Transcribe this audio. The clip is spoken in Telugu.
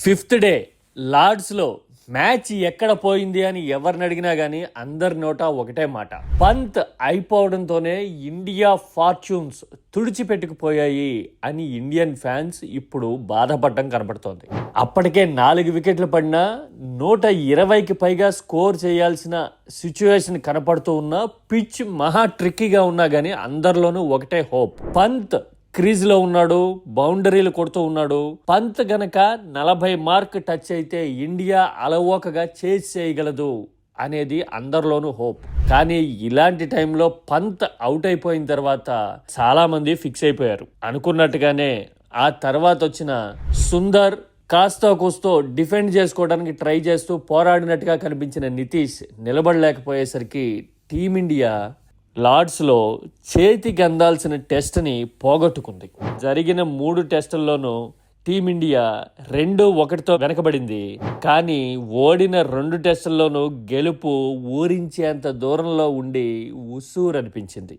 ఫిఫ్త్ డే లార్డ్స్లో మ్యాచ్ ఎక్కడ పోయింది అని ఎవరిని అడిగినా కానీ అందరి నోట ఒకటే మాట. పంత్ అయిపోవడంతోనే ఇండియా ఫార్చ్యూన్స్ తుడిచిపెట్టుకుపోయాయి అని ఇండియన్ ఫ్యాన్స్ ఇప్పుడు బాధపడడం కనబడుతోంది అప్పటికే నాలుగు వికెట్లు పడినా నూట ఇరవైకి పైగా స్కోర్ చేయాల్సిన సిచ్యువేషన్ కనపడుతూ ఉన్నా పిచ్ మహా ట్రిక్కీగా ఉన్నా కానీ అందరిలోనూ ఒకటే హోప్. పంత్ క్రీజ్లో ఉన్నాడు బౌండరీలు కొడుతూ ఉన్నాడు. పంత్ గనక నలభై మార్క్ టచ్ అయితే ఇండియా అలవోకగా చేజ్ చేయగలదు అనేది అందరిలోనూ హోప్. కానీ ఇలాంటి టైంలో పంత్ అవుట్ అయిపోయిన తర్వాత చాలా మంది ఫిక్స్ అయిపోయారు. అనుకున్నట్టుగానే ఆ తర్వాత వచ్చిన సుందర్ కాస్త కూస్తో డిఫెండ్ చేసుకోవడానికి ట్రై చేస్తూ పోరాడినట్టుగా కనిపించిన నితీష్ నిలబడలేకపోయేసరికి టీమిండియా లార్డ్స్లో చేతికి అందాల్సిన టెస్ట్ని పోగొట్టుకుంది. జరిగిన మూడు టెస్టుల్లోనూ టీమిండియా రెండు ఒకటితో వెనకబడింది. కానీ ఓడిన రెండు టెస్టుల్లోనూ గెలుపు ఊరించేంత దూరంలో ఉండి ఉసూరనిపించింది.